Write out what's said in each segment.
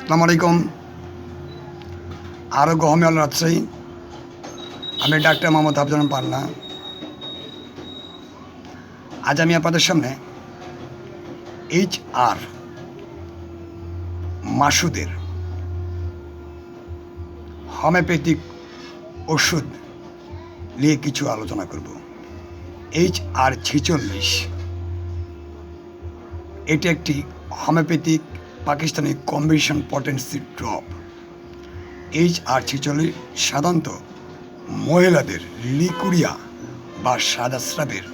আসসালামু আলাইকুম। আরোগ্য হোমিওল রাজশাহী আমি ডাক্তার মোহাম্মদ হাফজান পান্না। আজ আমি আপনাদের সামনে এইচ আর মাসুদের হোমিওপ্যাথিক ওষুধ নিয়ে কিছু আলোচনা করব। এইচ আর ছেচল্লিশ। এটি একটি homeopathic Pakistani combination potency drop. H R ছেচল্লিশ সাধারণত মহিলাদের লিকুরিয়া বা সাদা স্রাবের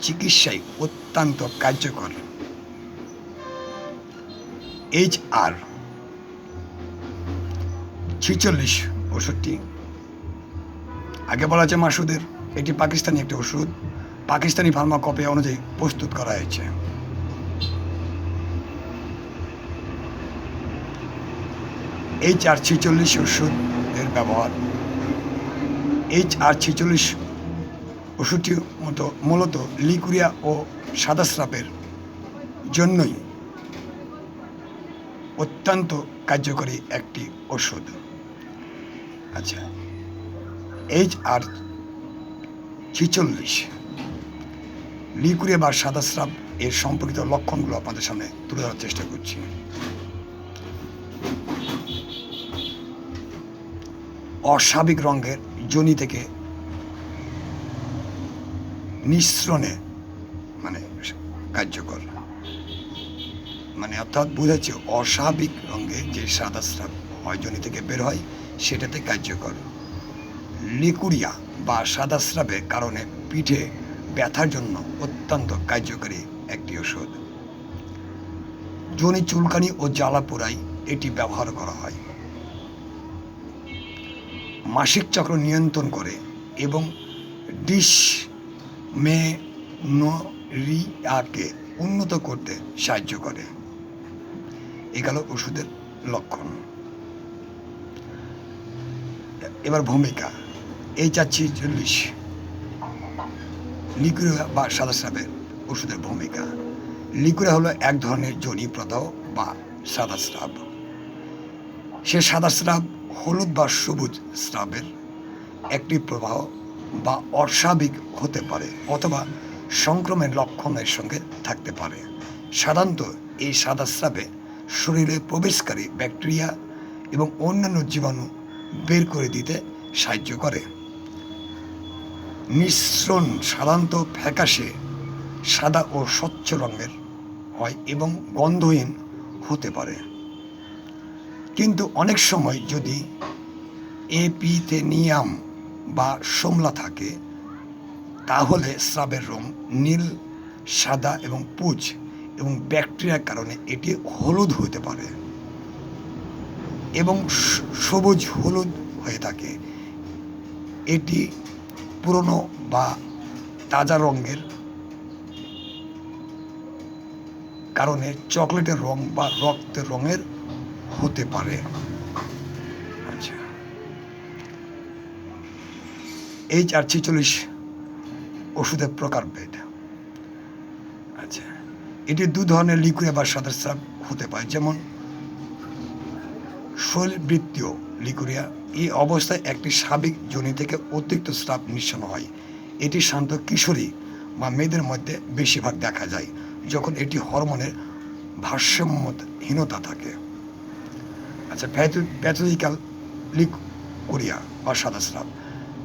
চিকিৎসায় অত্যন্ত কার্যকর। এইচ আর ছেচল্লিশ ওষুধটি আগে বলা আছে মাসুদের, এটি পাকিস্তানি একটি ওষুধ। পাকিস্তানি ফার্মাকপি অনুযায়ী প্রস্তুত করা হয়েছে। এইচ আর ছেচল্লিশ ওষুধের ব্যবহার। এইচ আর ছেচল্লিশ ওষুধটি মতো মূলত লিকুরিয়া ও সাদাস্রাপের জন্যই অত্যন্ত কার্যকরী একটি ওষুধ। আচ্ছা এইচ আর ছেচল্লিশ লিকুরিয়া বা সাদা সাদাস্রাব এর সম্পর্কিত লক্ষণগুলো আপনাদের সামনে তুলে ধরার চেষ্টা করছি। অস্বাভাবিক রঙের জনি থেকে নিঃসরণে মানে কার্যকর। মানে অর্থাৎ বোঝাচ্ছে অস্বাভাবিক রঙের যে সাদা স্রাব হয়, জনি থেকে বের হয়, সেটাতে কার্যকর। লিকুরিয়া বা সাদা স্রাবের কারণে পিঠে ব্যথার জন্য অত্যন্ত কার্যকরী একটি ওষুধ জনি চুলকানি ও জ্বালা পোড়ায় এটি ব্যবহার করা হয়। মাসিক চক্র নিয়ন্ত্রণ করে এবং ডিস মেনোরিয়াকে উন্নত করতে সাহায্য করে। এ গেল ওষুধের লক্ষণ। এবার ভূমিকা এই চাচ্ছি চল্লিশ। লিকুরিয়া বা সাদা স্রাবের ওষুধের ভূমিকা। লিকুরিয়া হলো এক ধরনের জনি প্রদাহ বা সাদা স্রাব। সে সাদা স্রাব হলুদ বা সবুজ স্রাবের একটি প্রবাহ বা অস্বাভাবিক হতে পারে অথবা সংক্রমণের লক্ষণের সঙ্গে থাকতে পারে। সাধারণত এই সাদা স্রাবে শরীরে প্রবেশকারী ব্যাকটেরিয়া এবং অন্যান্য জীবাণু বের করে দিতে সাহায্য করে। মিশ্রণ সাধারণত ফ্যাকাশে সাদা ও স্বচ্ছ রঙের হয় এবং গন্ধহীন হতে পারে। অনেক সময় যদি এপিথেনিয়াম বা সোমলা থাকে, তাহলে স্রাবের রং নীল, সাদা এবং পুজ এবং ব্যাকটেরিয়ার কারণে এটি হলুদ হতে পারে এবং সবুজ হলুদ হয়ে থাকে। এটি পুরনো বা তাজা রঙের কারণে চকলেটের রং বা রক্তের রঙের হতে পারে। আচ্ছা। এইচ আর ছেচল্লিশ ওষুধের প্রকারভেদ। আচ্ছা। এটি দু ধরনের লিকুইড বা সাদা স্রাব হতে পারে যেমন শৈলবৃত্তীয় লিকুরিয়া এই অবস্থায় একটি সাবিক জনি থেকে অতিরিক্ত স্রাব নিঃসরণ হয়। এটি শান্ত কিশোরী বা মেয়েদের মধ্যে বেশিরভাগ দেখা যায় যখন এটি হরমোনের ভারসাম্যহীনতা থাকে। আচ্ছা প্যাথোলজিক্যাল লিকুরিয়া বা সাদা স্রাব।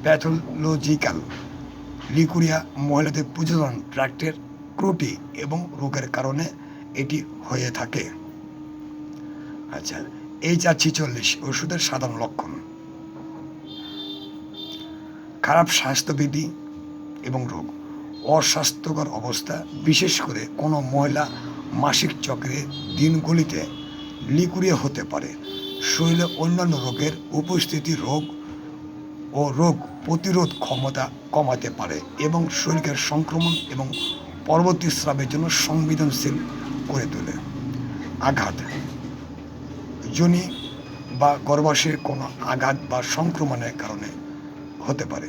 প্যাথোলজিক্যাল লিকুরিয়া মহিলাদের প্রজনন ট্র্যাক্টের ক্রুটি এবং রোগের কারণে এটি হয়ে থাকে। আচ্ছা এই চার ছিচল্লিশ, ওষুধের সাধারণ লক্ষণ। খারাপ স্বাস্থ্যবিধি এবং রোগ। অস্বাস্থ্যকর অবস্থা, বিশেষ করে কোনো মহিলা মাসিক চক্রে দিনগুলিতে লিকুরিয়া হতে পারে। শরীরে অন্যান্য রোগের উপস্থিতি রোগ ও রোগ প্রতিরোধ ক্ষমতা কমাতে পারে এবং শরীরের সংক্রমণ এবং পরবর্তী স্রাবের জন্য সংবেদনশীল করে তোলে। আঘাত। যোনি বা গর্ভাশয়ে কোনো আঘাত বা সংক্রমণের কারণে হতে পারে।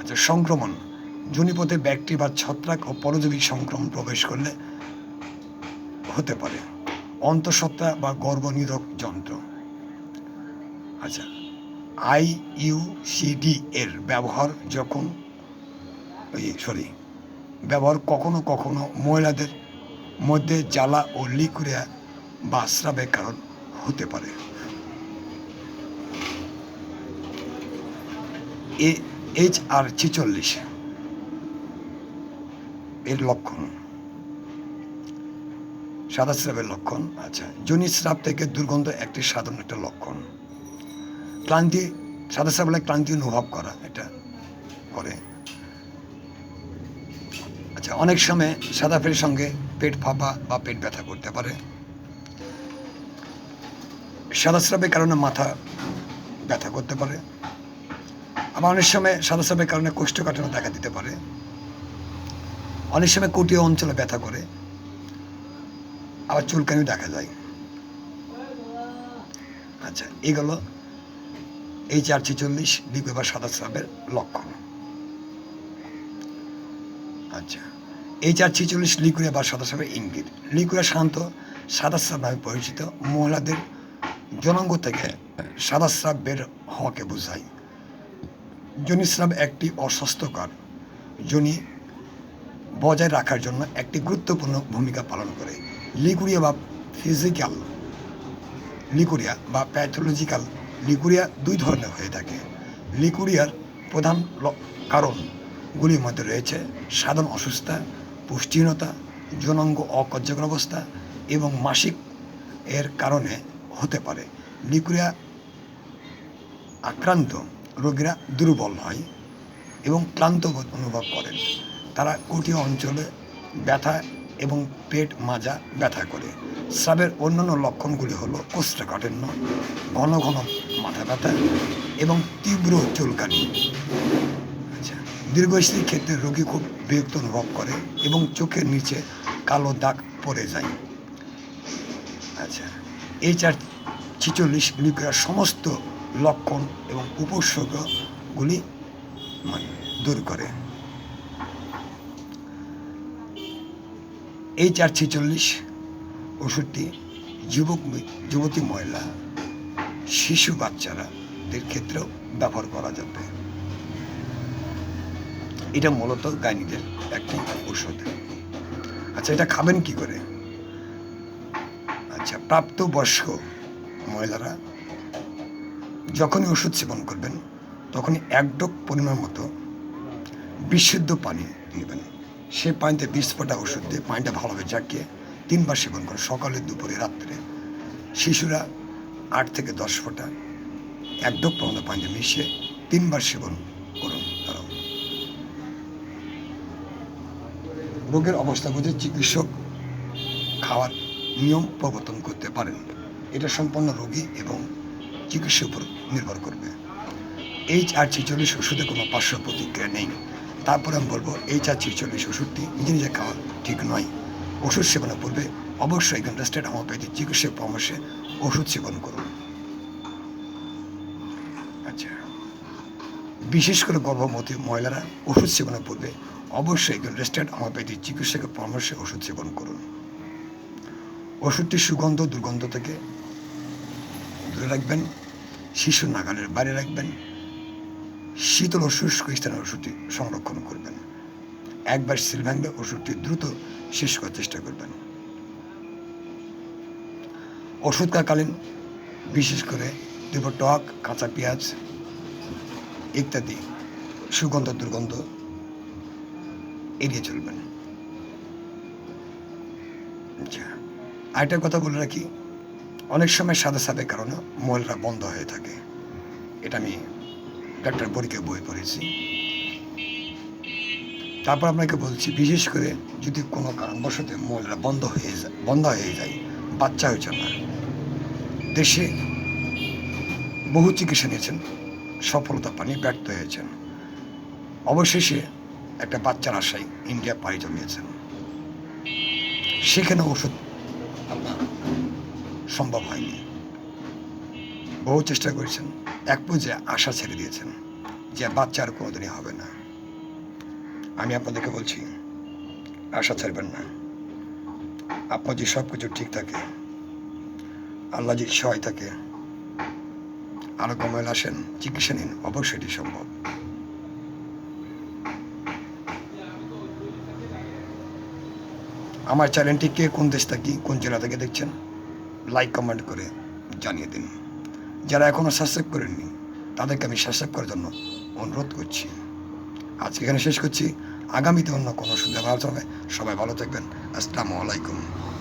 আচ্ছা সংক্রমণ। যোনিপথে ব্যাকটেরিয়া বা ছত্রাক ও পরজীবী সংক্রমণ প্রবেশ করলে হতে পারে। অন্তঃসত্ত্বা বা গর্ভনিরোধক যন্ত্র। আচ্ছা আই ইউ সিডি এর ব্যবহার যখন সরি ব্যবহার কখনো কখনো মহিলাদের মধ্যে জ্বালা ও লিকুরিয়া বা স্রাবের কারণ হতে পারে। এইচ আর ছেচল্লিশ এর লক্ষণ। সাদা স্রাবের লক্ষণ আচ্ছা জনি স্রাব থেকে দুর্গন্ধ একটি সাধারণ একটা লক্ষণ। ক্লান্তি, সাদা স্রাব হলে ক্লান্তি অনুভব করা এটা করে। আচ্ছা অনেক সময় সাদা ফের সঙ্গে পেট ফাঁপা বা পেট ব্যথা করতে পারে। সাদা স্রাবের কারণে মাথা ব্যথা করতে পারে। আবার অনেক সময় সাদা স্রাবের কারণে কোষ্ঠকাঠিন্য দেখা দিতে পারে। অনেক সময় কটিও অঞ্চলে ব্যথা করে। আবার চুলকানিও দেখা যায়। আচ্ছা এগুলো এই চার ছেচল্লিশ লিপি বা স্রাবের লক্ষণ। আচ্ছা এই চার ছেচল্লিশ লিকুরিয়া বা সাদা স্রাবের ইঙ্গিত। লিকুরিয়া শান্ত সাদা স্রাব নামে পরিচিত। মহিলাদের জনাঙ্গ থেকে সাদা স্রাব বের হওয়াকে বোঝায়। জনিস্রাব একটি অস্বাস্থ্যকর জনি বজায় রাখার জন্য একটি গুরুত্বপূর্ণ ভূমিকা পালন করে। লিকুরিয়া বা ফিজিক্যাল লিকুরিয়া বা প্যাথোলজিক্যাল লিকুরিয়া দুই ধরনের হয়ে থাকে। লিকুরিয়ার প্রধান কারণগুলির মধ্যে রয়েছে সাধারণ অসুস্থতা, পুষ্টিহীনতা যৌনাঙ্গ অকার্যকর অবস্থা এবং মাসিক এর কারণে হতে পারে। লিকুরিয়া আক্রান্ত রোগীরা দুর্বল হয় এবং ক্লান্ত অনুভব করেন। তারা কুটি অঞ্চলে ব্যথা এবং পেট মাজা ব্যথা করে। স্রাবের অন্যান্য লক্ষণগুলি হলো কোষ্ঠকাঠিন্য, ঘন ঘন মাথা ব্যথা এবং তীব্র চুলকানি। আচ্ছা দীর্ঘস্থায়ী ক্ষেত্রে রোগী খুব বিরক্ত অনুভব করে এবং চোখের নিচে কালো দাগ পড়ে যায়। আচ্ছা এই চার ছিচল্লিশ লিপিকার সমস্ত লক্ষণ এবং উপসর্গগুলি মানে দূর করে। এই চার ছেচল্লিশ ওষুধটি যুবক যুবতী মহিলা, শিশু বাচ্চারাদের ক্ষেত্রেও ব্যবহার করা যাবে। এটা মূলত গাইনিদের একটি ওষুধ আচ্ছা এটা খাবেন কি করে? আচ্ছা প্রাপ্তবয়স্ক মহিলারা যখনই ওষুধ সেবন করবেন, তখনই এক ডোক পরিমাণ মতো বিশুদ্ধ পানি নেবেন। সে পানিতে বিশ ফোঁটা ওষুধ দিয়ে পানিটা ভালোভাবে জাকিয়ে তিনবার সেবন করুন সকালে, দুপুরে, রাত্রে। শিশুরা আট থেকে দশ ফোঁটা এক ডোক পর্যন্ত পানিতে মিশিয়ে তিনবার সেবন করুন তারাও রোগের অবস্থা বুঝে চিকিৎসক খাওয়ার নিয়ম প্রবর্তন করতে পারেন। এটা সম্পূর্ণ রোগী এবং চিকিৎসার উপর নির্ভর করবে। এইচ আর ছেচল্লিশ ওষুধে কোনো পার্শ্ব প্রতিক্রিয়া নেই। তারপরে আমি বলব এইচ আর ছেচল্লিশ ওষুধটি নিজে নিজে খাওয়া ঠিক নয়। ওষুধ সেবনের পূর্বে অবশ্যই কন্ট্রাস্টেড হোমিওপ্যাথি চিকিৎসক পরামর্শে ওষুধ সেবন করুন। আচ্ছা বিশেষ করে গর্ভবতী মহিলারা ওষুধ সেবনের পূর্বে অবশ্যই রেজিস্টার্ড হোমিওপ্যাথি চিকিৎসকের পরামর্শে ওষুধ সেবন করুন। ওষুধটি সুগন্ধ, দুর্গন্ধ থেকে দূরে রাখবেন শিশু নাগালের বাইরে রাখবেন শীতল ও শুষ্ক স্থানে ওষুধটি সংরক্ষণ করবেন। একবার সিল ভাঙলে ওষুধটি দ্রুত শেষ করার চেষ্টা করবেন। ওষুধ কাকালীন বিশেষ করে দেব টক, কাঁচা পেঁয়াজ ইত্যাদি সুগন্ধ, দুর্গন্ধ এড়িয়ে চলবেন। আচ্ছা আরেকটা কথা বলে রাখি, অনেক সময় সাদা সাদের কারণে মহিলারা বন্ধ হয়ে থাকে। এটা আমি ডাক্তার পরীক্ষা বই পড়েছি। তারপর আপনাকে বলছি, বিশেষ করে যদি কোনো কারণবশত মহিলা বন্ধ হয়ে যায়, বন্ধ হয়ে যায়, বাচ্চা হয়েছে না। দেশে বহু চিকিৎসা নিয়েছেন, সফলতা পানি ব্যর্থ হয়েছেন। অবশেষে একটা বাচ্চার আশায় ইন্ডিয়া পাড়ি জমিয়েছেন। সেখানে ওষুধ আপনার সম্ভব হয়নি। বহু চেষ্টা করেছেন। এক পর্যায়ে আশা ছেড়ে দিয়েছেন যে বাচ্চা আর কোনোদিনই হবে না। আমি আপনাদেরকে বলছি, আশা ছাড়বেন না। আপনার যে সব কিছু ঠিক থাকে, আল্লাহ যদি সহায় থাকে আরও কমাইল আসেন, চিকিৎসা নিন, অবশ্যই এটি সম্ভব। আমার চ্যানেলটি কে, কোন দেশ থেকে, কোন জেলা থেকে দেখছেন, লাইক, কমেন্ট করে জানিয়ে দিন। যারা এখনও সাবস্ক্রাইব করেননি, তাদেরকে আমি সাবস্ক্রাইব করার জন্য অনুরোধ করছি। আজকে এখানে শেষ করছি। আগামীতে অন্য কোনো সুন্দর ভালো হবে। সবাই ভালো থাকবেন। আসসালামু আলাইকুম।